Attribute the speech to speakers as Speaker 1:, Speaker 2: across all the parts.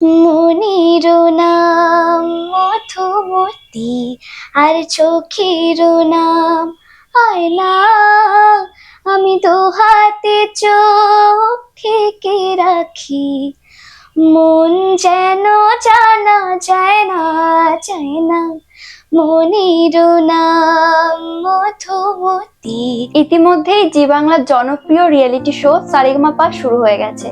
Speaker 1: মনির নাম, মধুমতি, আর চোখের নাম আয়না। আমি তো হাতে চোখ থেকে রাখি। মন যেন জানা যায় না যায় না মনির নাম মধুমতি।
Speaker 2: ইতিমধ্যেই জি বাংলার জনপ্রিয় রিয়েলিটি শো সারেগামাপা শুরু হয়ে গেছে।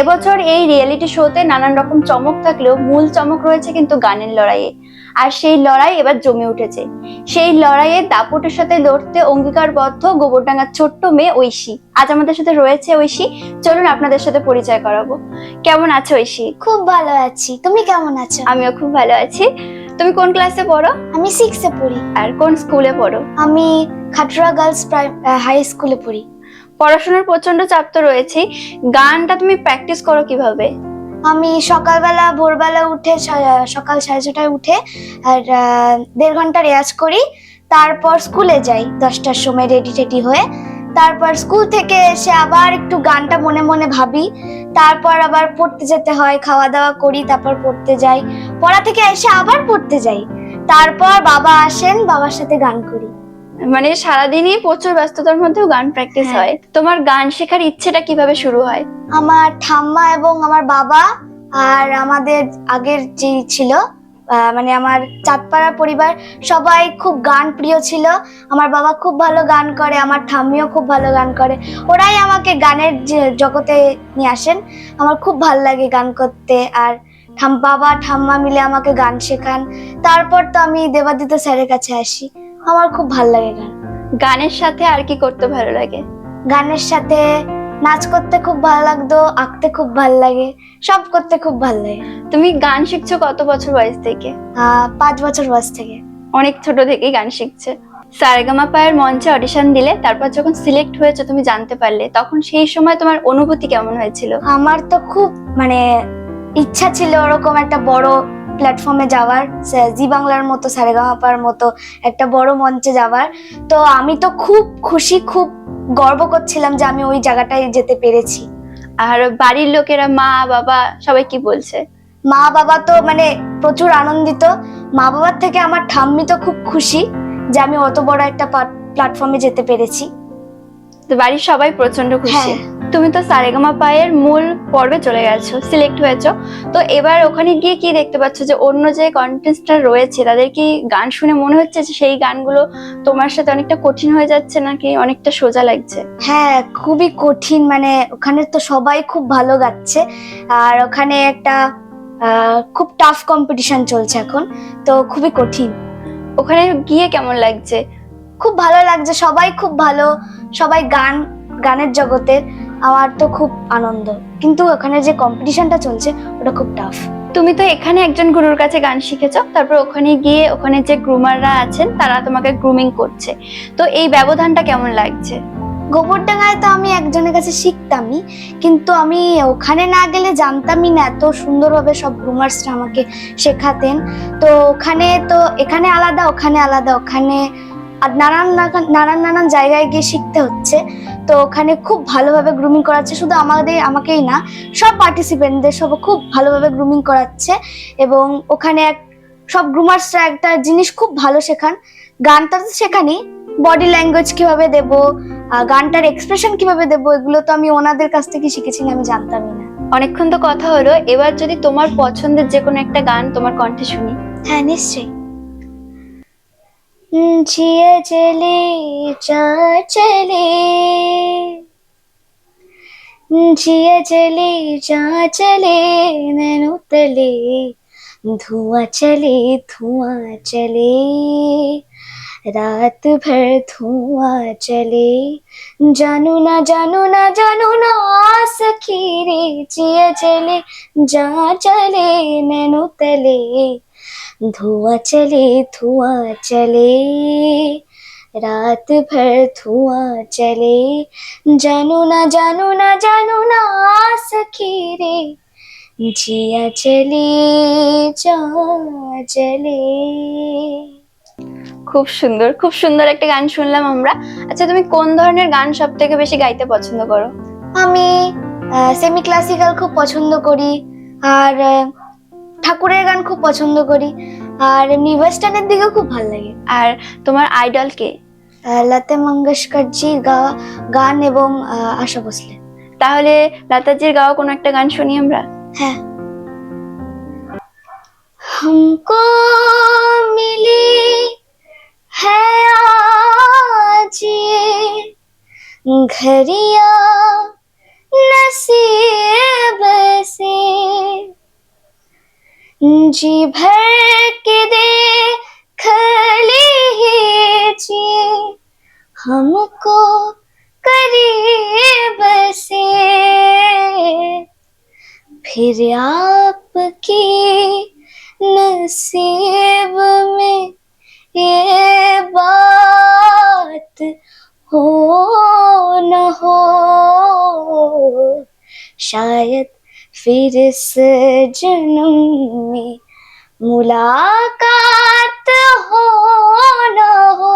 Speaker 2: এবছর এই রিয়েলিটি শোতে নানান রকম চমক থাকলেও মূল চমক রয়েছে কিন্তু গানের লড়াইয়ে। আর সেই লড়াই এবার জমে উঠেছে। সেই লড়াইয়ে দাপটের সাথে লড়তে অঙ্গীকারবদ্ধ গোবরডাঙ্গার ছোট্ট মেয়ে ঐশী। আজ আমাদের সাথে রয়েছে ঐশী। চলুন আপনাদের সাথে পরিচয় করাবো। কেমন আছো ঐশী?
Speaker 1: খুব ভালো আছি। তুমি কেমন আছো?
Speaker 2: আমিও খুব ভালো আছি। তুমি কোন ক্লাসে পড়ো?
Speaker 1: আমি সিক্সে পড়ি।
Speaker 2: আর কোন স্কুলে পড়ো?
Speaker 1: আমি খাটুরা গার্লস হাই স্কুলে পড়ি।
Speaker 2: পড়াশোনার প্রচণ্ড চাপ তো রয়েছেই। গানটা তুমি প্র্যাকটিস করো কীভাবে?
Speaker 1: আমি সকালবেলা ভোরবেলা উঠে সকাল সাড়ে ছটায় উঠে আর দেড় ঘণ্টা রেয়াজ করি। তারপর স্কুলে যাই দশটার সময় রেডি টেডি হয়ে। তারপর স্কুল থেকে এসে আবার একটু গানটা মনে মনে ভাবি। তারপর আবার পড়তে যেতে হয় খাওয়া দাওয়া করি তারপর পড়তে যাই। পড়া থেকে এসে আবার পড়তে যাই। তারপর বাবা আসেন বাবার সাথে গান করি।
Speaker 2: মানে সারাদিনই প্রচুর ব্যস্ততার মধ্যেও গান প্র্যাকটিস
Speaker 1: হ্যাঁ।
Speaker 2: তোমার গান শেখার ইচ্ছেটা কীভাবে শুরু হয়?
Speaker 1: আমার ঠাম্মা এবং আমার বাবা আর আমাদের আগের যে ছিল মানে আমার চাঁদপাড়া পরিবার সবাই খুব গান প্রিয় ছিল। আমার বাবা খুব ভালো গান করে আমার ঠাম্মিও খুব ভালো গান করে। ওরাই আমাকে গানের জগতে নিয়ে আসেন। আমার খুব ভালো লাগে গান করতে। আর ঠাম বাবা ঠাম্মা মিলে আমাকে গান শেখান। তারপর তো আমি দেবাদিত্য স্যারের কাছে আসি। আমার খুব ভালো লাগে গান।
Speaker 2: গানের সাথে আর কি করতে ভালো লাগে?
Speaker 1: গানের সাথে নাচ করতে খুব ভালো লাগতো আঁকতে খুব ভালো লাগে সব করতে খুব ভালো লাগে।
Speaker 2: তুমি গান শিখছো কত বছর বয়স থেকে?
Speaker 1: পাঁচ বছর বয়স থেকে।
Speaker 2: অনেক ছোট থেকেই গান শিখছে। সারেগামা পায়ের মঞ্চে অডিশন দিলে তারপর যখন সিলেক্ট হয়েছে তুমি জানতে পারলে তখন সেই সময় তোমার অনুভূতি কেমন হয়েছিল?
Speaker 1: আমার তো খুব মানে ইচ্ছা ছিল ওরকম একটা বড় প্ল্যাটফর্মে যাওয়ার জি বাংলার মতো সারেগামাপার মতো একটা বড় মঞ্চে যাওয়ার। তো আমি তো খুব খুশি খুব গর্ব করছিলাম যে আমি ওই জায়গাটায় যেতে পেরেছি।
Speaker 2: আর বাড়ির লোকেরা মা বাবা সবাই কি বলছে?
Speaker 1: মা বাবা তো মানে প্রচুর আনন্দিত। মা বাবার থেকে আমার ঠাম্মি তো খুব খুশি যে আমি অত বড় একটা প্ল্যাটফর্মে যেতে পেরেছি।
Speaker 2: তো বাড়ির সবাই প্রচণ্ড খুশি।
Speaker 1: হ্যাঁ।
Speaker 2: তুমি তো সারেগামা পায়ের মূল পর্বে চলে গেছো সিলেক্ট হয়েছো। তো এবার ওখানে গিয়ে কি দেখতে পাচ্ছ যে অন্য যে কন্টেস্টার রয়েছে তাদের কি গান শুনে মনে হচ্ছে যে সেই গানগুলো তোমার সাথে অনেকটা কঠিন হয়ে যাচ্ছে নাকি অনেকটা সোজা লাগছে?
Speaker 1: হ্যাঁ খুবই কঠিন মানে ওখানে তো সবাই খুব ভালো গাচ্ছে। আর ওখানে একটা খুব টাফ কম্পিটিশন চলছে এখন তো খুবই কঠিন।
Speaker 2: ওখানে গিয়ে কেমন লাগছে?
Speaker 1: খুব ভালো লাগছে সবাই খুব ভালো সবাই গান গানের জগতের আমার তো খুব আনন্দ। কিন্তু ওখানে যে কম্পিটিশনটা চলছে ওটা খুব টাফ
Speaker 2: তুমি তো এখানে একজন গুরুর কাছে গান শিখেছো তারপর ওখানে গিয়ে ওখানে যে গ্রুমাররা আছেন তারা তোমাকে গ্রুমিং করছে। তো এই ব্যবধানটা কেমন লাগছে?
Speaker 1: গোবরডাঙ্গায় তো আমি একজনের কাছে শিখতামই কিন্তু আমি ওখানে না গেলে জানতামই না এত সুন্দরভাবে সব গ্রুমার্সরা আমাকে শেখাতেন। তো ওখানে তো এখানে আলাদা ওখানে আলাদা ওখানে আর নানান নানান- নানান নানান জায়গায় গিয়ে শিখতে হচ্ছে। তো ওখানে খুব ভালোভাবে গ্রুমিং করাচ্ছে শুধু আমাদের আমাকেই না সব পার্টিসিপেন্টদের সব খুব ভালোভাবে গ্রুমিং করাচ্ছে এবং ওখানে এক সব গ্রুমার্সরা একটা জিনিস খুব ভালো শেখান। গানটা তো শেখানি বডি ল্যাঙ্গুয়েজ কীভাবে দেবো গানটার এক্সপ্রেশন কীভাবে দেবো এগুলো তো আমি ওনাদের কাছ থেকে শিখেছি না আমি জানতামই না।
Speaker 2: অনেকক্ষণ তো কথা হলো এবার যদি তোমার পছন্দের যে কোনো একটা গান তোমার কণ্ঠে শুনি।
Speaker 1: হ্যাঁ নিশ্চয়ই। जिया चले जा चले जिया चले जा चले नैनो तले धुआँ चले धुआँ चले। रात भर धुआँ चले। जानू ना जानू ना जानू ना सखी रे। जिया चले जा चले नैनो तले धुआं चले धुआं चले रात भर धुआं चले जानू ना जानू ना जानू ना सखी रे जिया चले जा चले
Speaker 2: খুব সুন্দর খুব সুন্দর একটা গান শুনলাম আমরা আচ্ছা তুমি কোন ধরনের গান সব থেকে বেশি গাইতে পছন্দ করো
Speaker 1: আমি সেমি ক্লাসিক্যাল খুব পছন্দ করি আর আহ, ঠাকুরের গান খুব পছন্দ করি আর এমনি ওয়েস্টার্নের দিকেও খুব ভালো লাগে
Speaker 2: আর তোমার আইডল কে
Speaker 1: আহ, লতা মঙ্গেশকর জির গাওয়া গান এবং আহ, আশা ভোসলে
Speaker 2: তাহলে লতাজির গাওয়া কোনো একটা গান শুনি আমরা
Speaker 1: है हमको मिली है आज ये घड़िया नसीब जी भर के देख लीजिए हमको करीब से। फिर आपकी नसीब में ये बात हो न हो, शायद फिर इस जन्म में मुलाकात हो न हो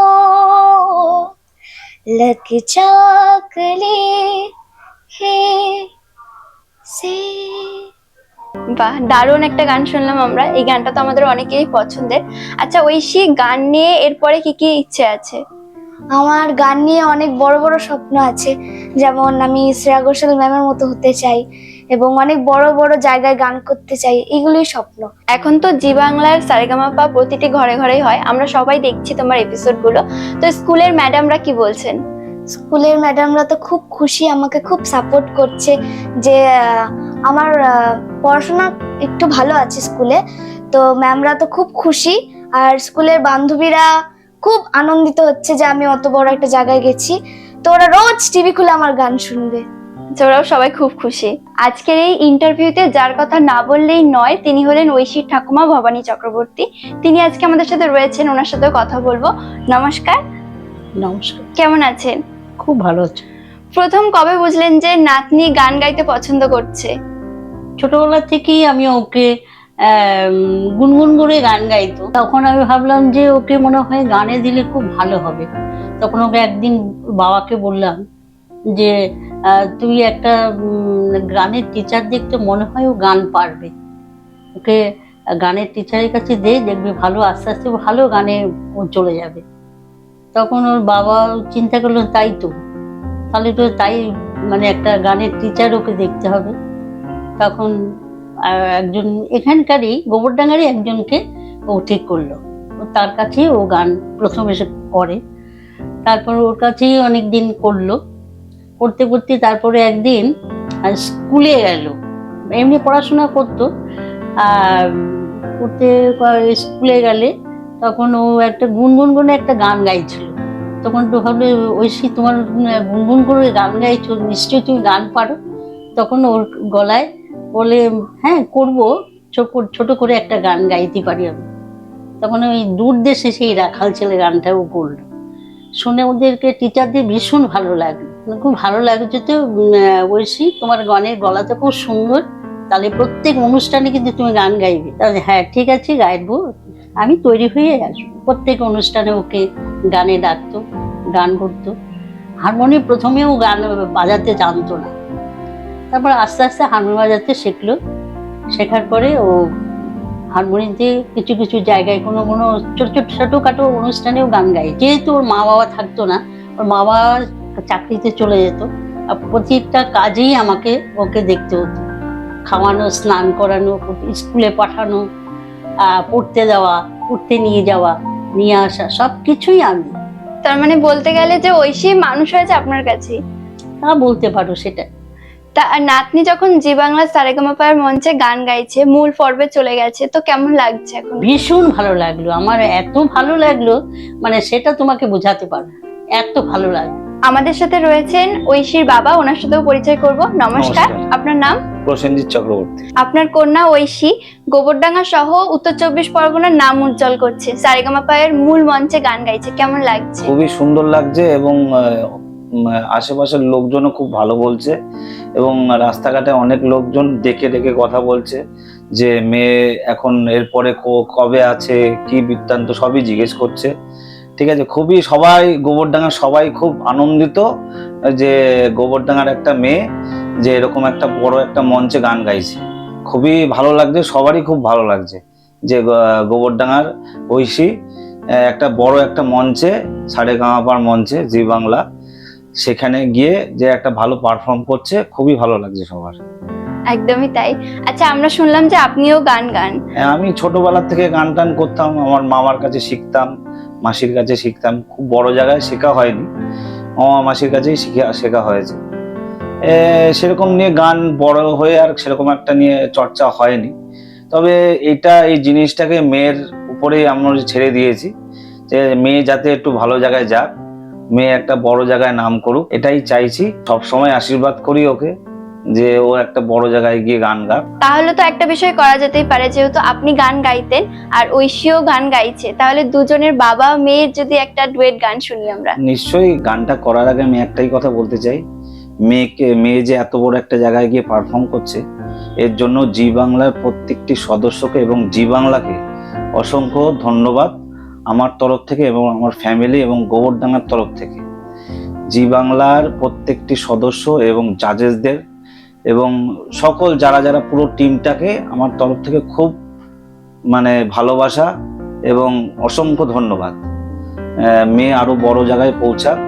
Speaker 1: लग चाकले है से
Speaker 2: বাহ দারুণ একটা গান শুনলাম আমরা এই গানটা তো আমাদের অনেকেরই পছন্দের আচ্ছা ঐশী গান নিয়ে এরপরে কি কি ইচ্ছে আছে
Speaker 1: আমার গান নিয়ে অনেক বড় বড় স্বপ্ন আছে। যেমন আমি শ্রেয়া ঘোষাল ম্যামের মতো হতে চাই এবং অনেক বড় বড় জায়গায় গান করতে চাই এগুলোই স্বপ্ন।
Speaker 2: এখন তো জি বাংলার সারেগামাপা প্রতিটি ঘরে ঘরেই হয়। আমরা সবাই দেখছি তোমার এপিসোডগুলো। তো স্কুলের ম্যাডামরা কি বলছেন?
Speaker 1: স্কুলের ম্যাডামরা তো খুব খুশি আমাকে খুব সাপোর্ট করছে যে আমার পড়াশোনা একটু ভালো আছে স্কুলে। তো ম্যামরা তো খুব খুশি। আর স্কুলের বান্ধবীরা খুব আনন্দিত হচ্ছে যে আমি অত বড় একটা জায়গায় গেছি। তো ওরা রোজ টিভি খুলে আমার গান শুনবে।
Speaker 2: তো ওরাও সবাই খুব খুশি। আজকের এই ইন্টারভিউতে যার কথা না বললেই নয় তিনি হলেন ঐশীর ঠাকুমা ভবানী চক্রবর্তী। তিনি আজকে আমাদের সাথে রয়েছেন ওনার সাথে কথা বলব। নমস্কার।
Speaker 3: নমস্কার।
Speaker 2: কেমন আছেন?
Speaker 3: খুব ভালো আছে।
Speaker 2: প্রথম কবে বুঝলেন যে নাতনি গান গাইতে পছন্দ করছে?
Speaker 3: ছোটবেলা থেকেই আমি ওকে আম, গুনগুন করে গান গাইতো। তখন আমি ভাবলাম যে ওকে মনে হয় গানে দিলে খুব ভালো হবে। তখন ওকে একদিন বাবাকে বললাম যে তুই একটা গানের টিচার দেখতে মনে হয় ও গান পারবে। ওকে গানের টিচারের কাছে দে, দেখবি ভালো, আস্তে আস্তে ভালো গানে ও চলে যাবে। তখন ওর বাবা চিন্তা করল, তাই তো। তাহলে তো তাই মানে একটা গানের টিচার ওকে দেখতে হবে। তখন একজন এখানকারই গোবরডাঙ্গারই একজনকে ও ঠিক করল। তার কাছে ও গান প্রথম এসে করে। তারপর ওর কাছেই অনেক দিন করল। করতে করতে তারপরে একদিন স্কুলে গেল। এমনি পড়াশোনা করতো। করতে স্কুলে গেলে তখন ও একটা গুনগুন করে একটা গান গাইছিল। তখন তো ভাবলে, ঐশী, তোমার গুনগুন করে গান গাইছো, নিশ্চয়ই তুমি গান পারো। তখন ওর গলায় বলে হ্যাঁ করব। ছোট করে একটা গান গাইতে পারি আমি। তখন ওই দূর দেশে সেই রাখাল ছেলে গানটাও করল। শুনে ওদেরকে টিচারদের ভীষণ ভালো লাগল মানে খুব ভালো লাগছে তো ঐশী, তোমার গানের গলা তো খুব সুন্দর। তাহলে প্রত্যেক অনুষ্ঠানে কিন্তু তুমি গান গাইবে। তাহলে হ্যাঁ ঠিক আছে, গাইবো। আমি তৈরি হয়ে আসব। প্রত্যেক অনুষ্ঠানে ওকে গানে ডাকতো, গান করতো। হারমোনিয়াম প্রথমেও গান বাজাতে জানতো না। তারপর আস্তে আস্তে হারমোনিয়াম বাজাতে শিখলো। শেখার পরে ও হারমোনিয়ামতে কিছু কিছু জায়গায় কোনো কোনো ছোট ছোট ছোটোখাটো অনুষ্ঠানেও গান গায়। যেহেতু ওর মা বাবা থাকতো না ওর মা বাবা চাকরিতে চলে যেত আর প্রত্যেকটা কাজেই আমাকে ওকে দেখতে হতো। খাওয়ানো স্নান করানো স্কুলে পাঠানো পড়তে দেওয়া পড়তে নিয়ে যাওয়া নিয়ে আসা সব কিছুই আমি।
Speaker 2: তার মানে বলতে গেলে যে ঐশী মানুষ হয়েছে আপনার কাছে
Speaker 3: তা বলতে পারো সেটা
Speaker 2: তা আর নাতনি যখন জি বাংলা সারেগামাপার মঞ্চে গান গাইছে মূল পর্বে চলে গেছে তো কেমন লাগছে এখন?
Speaker 3: ভীষণ ভালো লাগল আমার এত ভালো লাগল মানে সেটা তোমাকে বোঝাতে পারব এত ভালো লাগল।
Speaker 2: আমাদের সাথে রয়েছেন ঐশীর বাবা ওনার সাথেও পরিচয় করব নমস্কার। আপনার নাম?
Speaker 4: প্রসেনজিৎ চক্রবর্তী।
Speaker 2: আপনার কন্যা ঐশী গোবরডাঙ্গা সহ উত্তর চব্বিশ পরগনার নাম উজ্জ্বল করছে সারেগামাপায়ের মূল মঞ্চে গান গাইছে কেমন লাগছে?
Speaker 4: খুবই সুন্দর লাগছে এবং আশেপাশের লোকজনও খুব ভালো বলছে এবং রাস্তাঘাটে অনেক লোকজন ডেকে ডেকে কথা বলছে যে, মেয়ে এখন এরপরে কবে আছে, কি বৃত্তান্ত সবই জিজ্ঞেস করছে। ঠিক আছে, খুবই সবাই, গোবরডাঙ্গার সবাই খুব আনন্দিত যে, গোবরডাঙ্গার একটা মেয়ে যে, এরকম একটা বড় একটা মঞ্চে গান গাইছে। খুবই ভালো লাগছে, সবারই খুব ভালো লাগছে যে গোবরডাঙ্গার ঐশী একটা বড় একটা মঞ্চে সাড়ে গাঁপার মঞ্চে, জি বাংলা সেখানে গিয়ে যে একটা ভালো পারফর্ম করছে খুবই ভালো লাগছে সবার।
Speaker 2: একদমই তাই। আচ্ছা আমরা শুনলাম যে আপনিও গান গান।
Speaker 4: হ্যাঁ, আমি ছোটবেলা থেকে গান টান করতাম আমার মামার কাছে শিখতাম মাসির কাছে শিখতাম। খুব বড় জায়গায় শেখা হয়নি মামা মাসির কাছেই শিখে শেখা হয়েছে। সেরকম নিয়ে গান বড় হয়ে আর সেরকম একটা নিয়ে চর্চা হয়নি। তবে এটা এই জিনিসটাকে মেয়ের উপরেই আমরা ছেড়ে দিয়েছি যে মেয়ে যাতে একটু ভালো জায়গায় যাক মেয়ে একটা বড় জায়গায় নাম করুক এটাই চাইছি। সব সময় আশীর্বাদ করি ওকে যে ও একটা বড় জায়গায় গিয়ে গান গাক।
Speaker 2: তাহলে তো একটা বিষয় করা যেতেই পারে যেহেতু আপনি গান গাইতেন আর ঐশীও গান গাইছে তাহলে দুজনের বাবা মেয়ের যদি একটা ডুয়েট গান শুনি আমরা।
Speaker 4: নিশ্চয়ই গানটা করার আগে আমি একটাই কথা বলতে চাই। মেয়েকে মেয়ে যে এত বড় একটা জায়গায় গিয়ে পারফর্ম করছে এর জন্য জি বাংলার প্রত্যেকটি সদস্যকে এবং জি বাংলাকে অসংখ্য ধন্যবাদ। আমার তরফ থেকে এবং আমার ফ্যামিলি এবং গোবরডাঙ্গার তরফ থেকে। জি বাংলার প্রত্যেকটি সদস্য এবং জাজেসদের এবং সকল যারা যারা পুরো টিমটাকে আমার তরফ থেকে খুব মানে ভালোবাসা এবং অসংখ্য ধন্যবাদ। মেয়ে আরও বড় জায়গায় পৌঁছাক।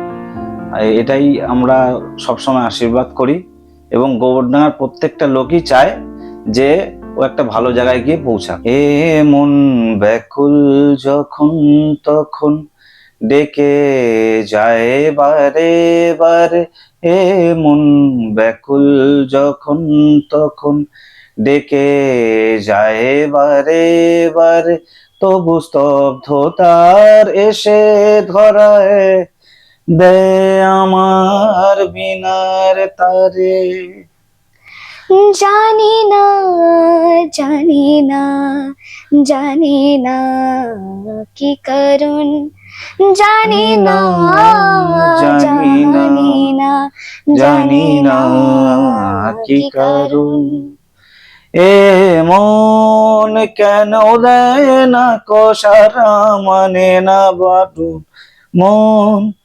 Speaker 4: এটাই আমরা সবসময় আশীর্বাদ করি এবং গোবরডাঙ্গার প্রত্যেকটা লোকই চায় যে ও একটা ভালো জায়গায় গিয়ে পৌঁছা এ মন ব্যাকুল যখন তখন ডেকে যায় বারে বারে। এ মন ব্যাকুল যখন তখন ডেকে যায় বারে বারে। তবু স্তব্ধতার এসে ধরায় দে আমার বিনার তারে।
Speaker 1: জানি না জানি না জানি না কি করুন। জানি না
Speaker 4: জানি না,
Speaker 1: জানি না
Speaker 4: কি করুন। এ মন কেন দেয় না কষারা মানে না বাটু মন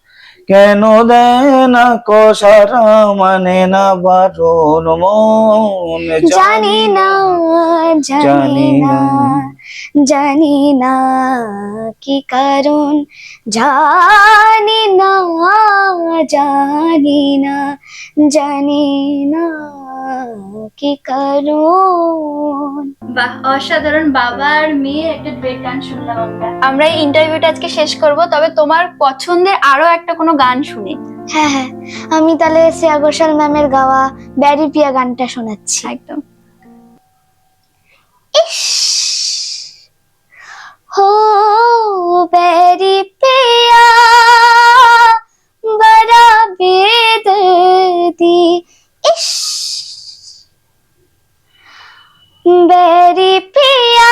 Speaker 4: কেন দেয় না কষারা মানে না বারণ মন
Speaker 1: জানি না জানি না। জানি না কি কারণ জানি না জানি না জানি না কি কারণ।
Speaker 2: বাহ অসাধারণ বাবা আর মেয়ের একটা ডুয়েট গান শুনলাম আমরা। আমরা এই ইন্টারভিউটা আজকে শেষ করব তবে তোমার পছন্দের আরও একটা কোনো গান শুনি।
Speaker 1: হ্যাঁ হ্যাঁ আমি তাহলে শ্রেয়া ঘোষাল ম্যামের গাওয়া ব্যারি পিয়া গানটা শোনাচ্ছি।
Speaker 2: একদম।
Speaker 1: हो बैरी पिया, बड़ा बेदर्दी। इश बैरी पिया,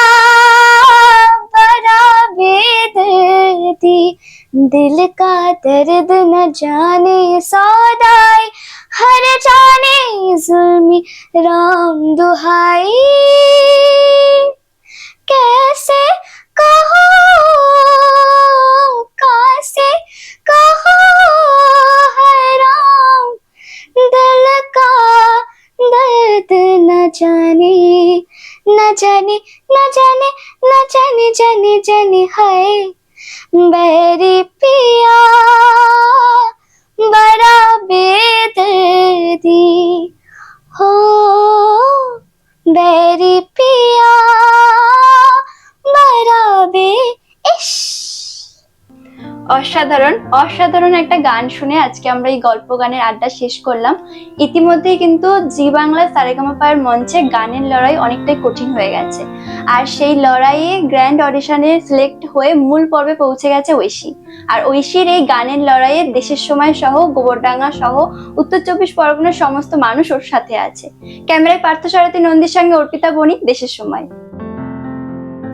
Speaker 1: बड़ा बेदर्दी। दिल का दर्द न जाने सौदाई, हर जाने जुल्मी राम दुहाई। कैसे कहो, कैसे कहो का दर्द न जाने न जाने न जाने न जाने जाने जाने है। बैरी पिया, बड़ा बेदर्दी। हो, बैरी पिया
Speaker 2: অসাধারণ অসাধারণ একটা গান শুনে আজকে আমরা এই গল্প গানের আড্ডা শেষ করলাম। ইতিমধ্যেই কিন্তু জি বাংলা সারেগামাপার মঞ্চে গানের লড়াই অনেকটাই কঠিন হয়ে গেছে। আর সেই লড়াইয়ে গ্র্যান্ড অডিশনে সিলেক্ট হয়ে মূল পর্বে পৌঁছে গেছে ঐশী। আর ঐশীর এই গানের লড়াইয়ে দেশের সময় সহ, গোবরডাঙ্গা সহ, উত্তর চব্বিশ পরগনার সমস্ত মানুষ ওর সাথে আছে। ক্যামেরায় পার্থ সারথী নন্দীর সঙ্গে অর্পিতা বণিক, দেশের সময়।